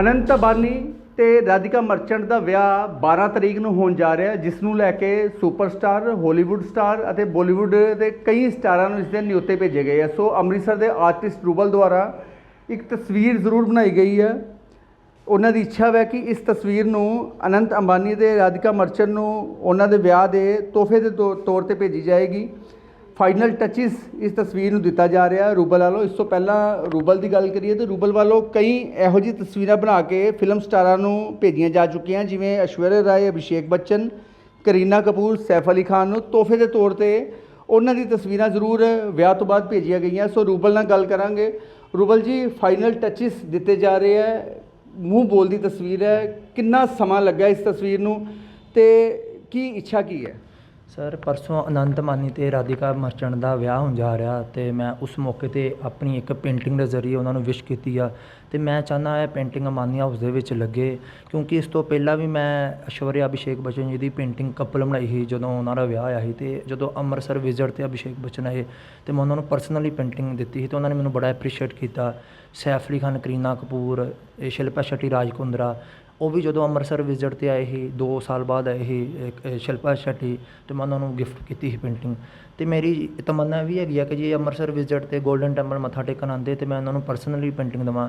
ਅਨੰਤ ਬਾਨੀ ਤੇ ਰਾਧਿਕਾ ਮਰਚੈਂਟ ਦਾ ਵਿਆਹ 12 ਤਰੀਕ ਨੂੰ ਹੋਣ ਜਾ ਰਿਹਾ ਜਿਸ ਨੂੰ ਲੈ ਕੇ ਸੁਪਰਸਟਾਰ ਹਾਲੀਵੁੱਡ ਸਟਾਰ ਅਤੇ ਬਾਲੀਵੁੱਡ ਦੇ ਕਈ ਸਟਾਰਾਂ ਨੂੰ ਇਸ ਦੇ ਨਿਯੁੱਤੇ ਭੇਜੇ ਗਏ ਆ ਸੋ ਅੰਮ੍ਰਿਤਸਰ ਦੇ ਆਰਟਿਸਟ ਰੂਬਲ ਦੁਆਰਾ ਇੱਕ ਤਸਵੀਰ ਜ਼ਰੂਰ ਬਣਾਈ ਗਈ ਹੈ। ਉਹਨਾਂ ਦੀ ਇੱਛਾ ਹੈ ਕਿ ਇਸ ਤਸਵੀਰ ਨੂੰ ਅਨੰਤ ਅੰਬਾਨੀ ਤੇ ਰਾਧਿਕਾ ਮਰਚੈਂਟ ਨੂੰ ਉਹਨਾਂ ਦੇ ਵਿਆਹ ਦੇ ਤੋਹਫੇ ਦੇ ਤੌ- ਤੌਰ ਤੇ ਭੇਜੀ ਜਾਏਗੀ। ਫਾਈਨਲ ਟੱਚਿਸ ਇਸ ਤਸਵੀਰ ਨੂੰ ਦਿੱਤਾ ਜਾ ਰਿਹਾ ਰੂਬਲ ਵੱਲੋਂ, ਇਸ ਤੋਂ ਪਹਿਲਾਂ ਰੂਬਲ ਦੀ ਗੱਲ ਕਰੀਏ ਤਾਂ ਰੂਬਲ ਵੱਲੋਂ ਕਈ ਇਹੋ ਜਿਹੀ ਤਸਵੀਰਾਂ ਬਣਾ ਕੇ ਫਿਲਮ ਸਟਾਰਾਂ ਨੂੰ ਭੇਜੀਆਂ ਜਾ ਚੁੱਕੀਆਂ, ਜਿਵੇਂ ਐਸ਼ਵਰਯਾ ਰਾਏ, ਅਭਿਸ਼ੇਕ ਬੱਚਨ, ਕਰੀਨਾ ਕਪੂਰ, ਸੈਫ ਅਲੀ ਖਾਨ ਨੂੰ ਤੋਹਫੇ ਦੇ ਤੌਰ ਤੇ ਉਹਨਾਂ ਦੀ ਤਸਵੀਰਾਂ ਜ਼ਰੂਰ ਵਿਆਹ ਤੋਂ ਬਾਅਦ ਭੇਜੀਆਂ ਗਈਆਂ। ਸੋ ਰੂਬਲ ਨਾਲ ਗੱਲ ਕਰਾਂਗੇ। ਰੂਬਲ ਜੀ ਫਾਈਨਲ ਟੱਚਿਸ ਦਿੱਤੇ ਜਾ ਰਹੇ ਹੈ। ਮੂੰਹ ਬੋਲਦੀ ਤਸਵੀਰ ਹੈ। ਕਿੰਨਾ ਸਮਾਂ ਲੱਗਾ ਇਸ ਤਸਵੀਰ ਨੂੰ ਤੇ ਕੀ ਇੱਛਾ ਕੀ ਹੈ? ਸਰ, ਪਰਸੋਂ ਅਨੰਤ ਮਾਨੀ ਤੇ ਰਾਧਿਕਾ ਮਰਚੈਂਟ ਦਾ ਵਿਆਹ ਹੋਣ ਜਾ ਰਿਹਾ ਤੇ ਮੈਂ ਉਸ ਮੌਕੇ ਤੇ ਆਪਣੀ ਇੱਕ ਪੇਂਟਿੰਗ ਦੇ ਜ਼ਰੀਏ ਉਹਨਾਂ ਨੂੰ ਵਿਸ਼ ਕੀਤੀ ਆ। ਅਤੇ ਮੈਂ ਚਾਹੁੰਦਾ ਇਹ ਪੇਂਟਿੰਗ ਮਾਨੀ ਹਾਊਸ ਦੇ ਵਿੱਚ ਲੱਗੇ ਕਿਉਂਕਿ ਇਸ ਤੋਂ ਪਹਿਲਾਂ ਵੀ ਮੈਂ ਐਸ਼ਵਰਿਆ ਅਭਿਸ਼ੇਕ ਬੱਚਨ ਜੀ ਦੀ ਪੇਂਟਿੰਗ ਕਪਲ ਬਣਾਈ ਸੀ ਜਦੋਂ ਉਹਨਾਂ ਦਾ ਵਿਆਹ ਆਇਆ ਸੀ ਅਤੇ ਜਦੋਂ ਅੰਮ੍ਰਿਤਸਰ ਵਿਜ਼ਿਟ ਤੇ ਅਭਿਸ਼ੇਕ ਬੱਚਨ ਆਏ ਅਤੇ ਮੈਂ ਉਹਨਾਂ ਨੂੰ ਪਰਸਨਲੀ ਪੇਂਟਿੰਗ ਦਿੱਤੀ ਸੀ ਅਤੇ ਉਹਨਾਂ ਨੇ ਮੈਨੂੰ ਬੜਾ ਐਪਰੀਸ਼ੀਏਟ ਕੀਤਾ। ਸੈਫ ਅਲੀ ਖਾਨ ਕਰੀਨਾ ਕਪੂਰ ਇਹ ਸ਼ਿਲਪਾ ਸ਼ੈਟੀ ਰਾਜ ਕੁੰਦਰਾ ਉਹ ਵੀ ਜਦੋਂ ਅੰਮ੍ਰਿਤਸਰ ਵਿਜ਼ਿਟ ਤੇ ਆਏ ਸੀ 2 ਸਾਲ ਬਾਅਦ ਆਏ ਸੀ ਇੱਕ, ਸ਼ਿਲਪਾ ਸ਼ੈਟੀ ਤੇ ਮੈਂ ਉਹਨਾਂ ਨੂੰ ਗਿਫਟ ਕੀਤੀ ਸੀ ਪੇਂਟਿੰਗ ਤੇ ਮੇਰੀ ਤਮੰਨਾ ਵੀ ਹੈਗੀ ਆ ਕਿ ਜੇ ਅੰਮ੍ਰਿਤਸਰ ਵਿਜ਼ਿਟ ਤੇ 골ਡਨ ਟੈਂਪਲ ਮੱਥਾ ਟੇਕਣ ਆਉਂਦੇ ਤੇ ਮੈਂ ਉਹਨਾਂ ਨੂੰ ਪਰਸਨਲੀ ਪੇਂਟਿੰਗ ਦੇਵਾਂ।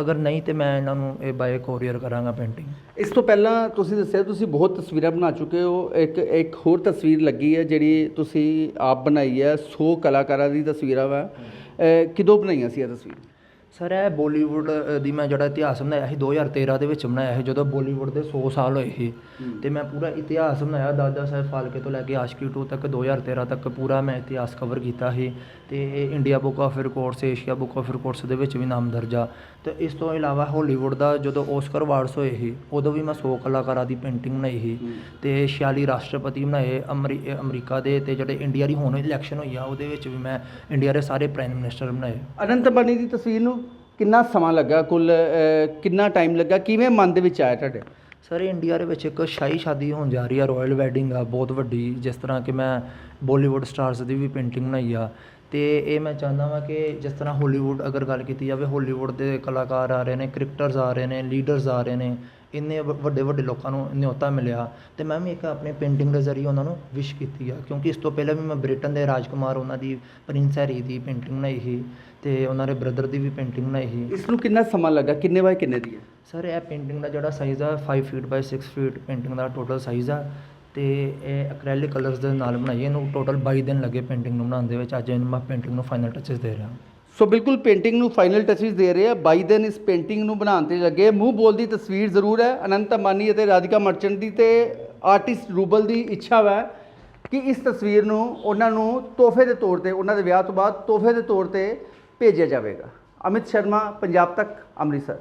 ਅਗਰ ਨਹੀਂ ਤੇ ਮੈਂ ਇਹਨਾਂ ਨੂੰ ਇਹ ਬਾਏ ਕੋਰੀਅਰ ਕਰਾਂਗਾ ਪੇਂਟਿੰਗ ਇਸ ਤੋਂ ਪਹਿਲਾਂ ਤੁਸੀਂ ਦੱਸਿਆ ਤੁਸੀਂ ਬਹੁਤ ਤਸਵੀਰਾਂ ਬਣਾ ਚੁੱਕੇ ਹੋ। ਇੱਕ ਇੱਕ ਹੋਰ ਤਸਵੀਰ ਲੱਗੀ ਹੈ ਜਿਹੜੀ ਤੁਸੀਂ ਆਪ ਬਣਾਈ ਹੈ। 100 ਕਲਾਕਾਰਾਂ ਦੀ ਤਸਵੀਰਾਂ ਵਾ। ਕਿਦੋਂ ਬਣਾਈਆਂ ਸੀ ਇਹ ਤਸਵੀਰ? ਸਰ ਇਹ ਬਾਲੀਵੁੱਡ ਦੀ ਮੈਂ ਜਿਹੜਾ ਇਤਿਹਾਸ ਬਣਾਇਆ ਸੀ 2013 ਦੇ ਵਿੱਚ ਬਣਾਇਆ ਸੀ ਜਦੋਂ ਬਾਲੀਵੁੱਡ ਦੇ 100 ਸਾਲ ਹੋਏ ਸੀ। ਤੇ ਮੈਂ ਪੂਰਾ ਇਤਿਹਾਸ ਬਣਾਇਆ ਦਾਦਾ ਸਾਹਿਬ ਫਾਲਕੇ ਤੋਂ ਲੈ ਕੇ ਆਸ਼ਕੀ 2 ਤੱਕ 2013 ਤੱਕ ਪੂਰਾ ਮੈਂ ਇਤਿਹਾਸ ਕਵਰ ਕੀਤਾ ਸੀ। ਤੇ India book of records Asia book of records ਦੇ ਵਿੱਚ ਵੀ ਨਾਮ ਦਰਜਾ ਤੇ ਇਸ ਤੋਂ ਇਲਾਵਾ ਹਾਲੀਵੁੱਡ ਦਾ ਜਦੋਂ ਓਸਕਰ ਅਵਾਰਡਸ ਹੋਏ ਸੀ ਉਦੋਂ ਵੀ ਮੈਂ 100 ਕਲਾਕਾਰਾਂ ਦੀ ਪੇਂਟਿੰਗ ਬਣਾਈ ਸੀ। ਤੇ 46 ਰਾਸ਼ਟਰਪਤੀ ਬਣਾਏ ਅਮਰੀਕਾ ਦੇ ਤੇ ਜਿਹੜੇ ਇੰਡੀਆ ਦੀ ਹੁਣ ਇਲੈਕਸ਼ਨ ਹੋਈ ਆ ਉਹਦੇ ਵਿੱਚ ਵੀ ਮੈਂ ਇੰਡੀਆ ਦੇ ਸਾਰੇ ਪ੍ਰਾਈਮ ਮਿਨਿਸਟਰ ਬਣਾਏ। ਅਨੰਤ ਬਾਨੀ ਦੀ ਤਸਵੀਰ ਨੂੰ ਕਿੰਨਾ ਸਮਾਂ ਲੱਗਾ, ਕੁੱਲ, ਅਹ, ਕਿੰਨਾ ਟਾਈਮ ਲੱਗਾ, ਕਿਵੇਂ ਮਨ ਦੇ ਵਿੱਚ ਆਇਆ ਤੁਹਾਡੇ? ਸਰ ਇੰਡੀਆ ਦੇ ਵਿੱਚ ਇੱਕ ਸ਼ਾਹੀ ਸ਼ਾਦੀ ਹੋਣ ਜਾ ਰਹੀ ਆ ਰਾਇਲ ਵੈਡਿੰਗ ਆ, ਬਹੁਤ ਵੱਡੀ, ਜਿਸ ਤਰ੍ਹਾਂ ਕਿ ਮੈਂ ਬਾਲੀਵੁੱਡ ਸਟਾਰਸ ਦੀ ਵੀ ਪੇਂਟਿੰਗ ਬਣਾਈ ਆ। ਤੇ ਇਹ ਮੈਂ ਚਾਹੁੰਦਾ ਵਾਂ ਕਿ ਜਿਸ ਤਰ੍ਹਾਂ ਹਾਲੀਵੁੱਡ ਅਗਰ ਗੱਲ ਕੀਤੀ ਜਾਵੇ ਹਾਲੀਵੁੱਡ ਦੇ ਕਲਾਕਾਰ ਆ ਰਹੇ ਨੇ ਕ੍ਰਿਕਟਰਸ ਆ ਰਹੇ ਨੇ ਲੀਡਰਸ ਆ ਰਹੇ ਨੇ ਇੰਨੇ ਵ- ਵੱਡੇ ਵੱਡੇ ਲੋਕਾਂ ਨੂੰ ਨਿਯੋਤਾ ਮਿਲਿਆ ਤੇ ਮੈਂ ਵੀ ਇੱਕ ਆਪਣੀ ਪੇਂਟਿੰਗ ਦੇ ਜ਼ਰੀਏ ਉਹਨਾਂ ਨੂੰ ਵਿਸ਼ ਕੀਤੀ ਆ ਕਿਉਂਕਿ ਇਸ ਤੋਂ ਪਹਿਲਾਂ ਵੀ ਮੈਂ ਬ੍ਰਿਟਨ ਦੇ ਰਾਜਕੁਮਾਰ ਉਹਨਾਂ ਦੀ ਪ੍ਰਿੰਸ ਹੈਰੀ ਦੀ ਪੇਂਟਿੰਗ ਬਣਾਈ ਸੀ ਤੇ ਉਹਨਾਂ ਦੇ ਬ੍ਰਦਰ ਦੀ ਵੀ ਪੇਂਟਿੰਗ ਬਣਾਈ ਸੀ। ਇਸ ਨੂੰ ਕਿੰਨਾ ਸਮਾਂ ਲੱਗਾ? ਕਿੰਨੇ ਬਾਏ ਕਿੰਨੇ ਦੀ ਹੈ? ਸਰ ਇਹ ਪੇਂਟਿੰਗ ਦਾ ਜਿਹੜਾ ਸਾਈਜ਼ ਆ 5 ਫੀਟ ਬਾਈ 6 ਫੀਟ ਪੇਂਟਿੰਗ ਦਾ ਟੋਟਲ ਸਾਈਜ਼ ਆ ਤੇ ਇਹ ਐਕ੍ਰੈਲਿਕ ਕਲਰਸ ਦੇ ਨਾਲ ਬਣਾਈ। ਇਹਨੂੰ ਟੋਟਲ 22 ਦਿਨ ਲੱਗੇ ਪੇਂਟਿੰਗ ਨੂੰ ਬਣਾਉਣ ਦੇ ਵਿੱਚ। ਅੱਜ ਇਹਨੂੰ ਮੈਂ ਪੇਂਟਿੰਗ ਨੂੰ ਫਾਈਨਲ ਟੱਚਸ ਦੇ ਰਿਹਾ। ਸੋ ਬਿਲਕੁਲ ਪੇਂਟਿੰਗ ਨੂੰ ਫਾਈਨਲ ਟੱਚਸ ਦੇ ਰਹੇ ਆ। 22 ਦਿਨ ਇਸ ਪੇਂਟਿੰਗ ਨੂੰ ਬਣਾਉਣ ਤੇ ਲੱਗੇ ਮੂੰਹ ਬੋਲ ਦੀ ਤਸਵੀਰ ਜ਼ਰੂਰ ਹੈ। ਅਨੰਤ ਅੰਬਾਨੀ ਅਤੇ ਰਾਧਿਕਾ ਮਰਚੈਂਟ ਦੀ ਤੇ ਆਰਟਿਸਟ ਰੂਬਲ ਦੀ ਇੱਛਾ ਹੈ ਕਿ ਇਸ ਤਸਵੀਰ ਨੂੰ ਉਹਨਾਂ ਨੂੰ ਤੋਹਫੇ ਦੇ ਤੌਰ ਤੇ, ਉਹਨਾਂ ਦੇ ਵਿਆਹ ਤੋਂ ਬਾਅਦ ਤੋਹਫੇ ਦੇ ਤੌਰ ਤੇ ਭੇਜਿਆ ਜਾਵੇਗਾ। ਅਮਿਤ ਸ਼ਰਮਾ, ਪੰਜਾਬ ਤੱਕ, ਅੰਮ੍ਰਿਤਸਰ।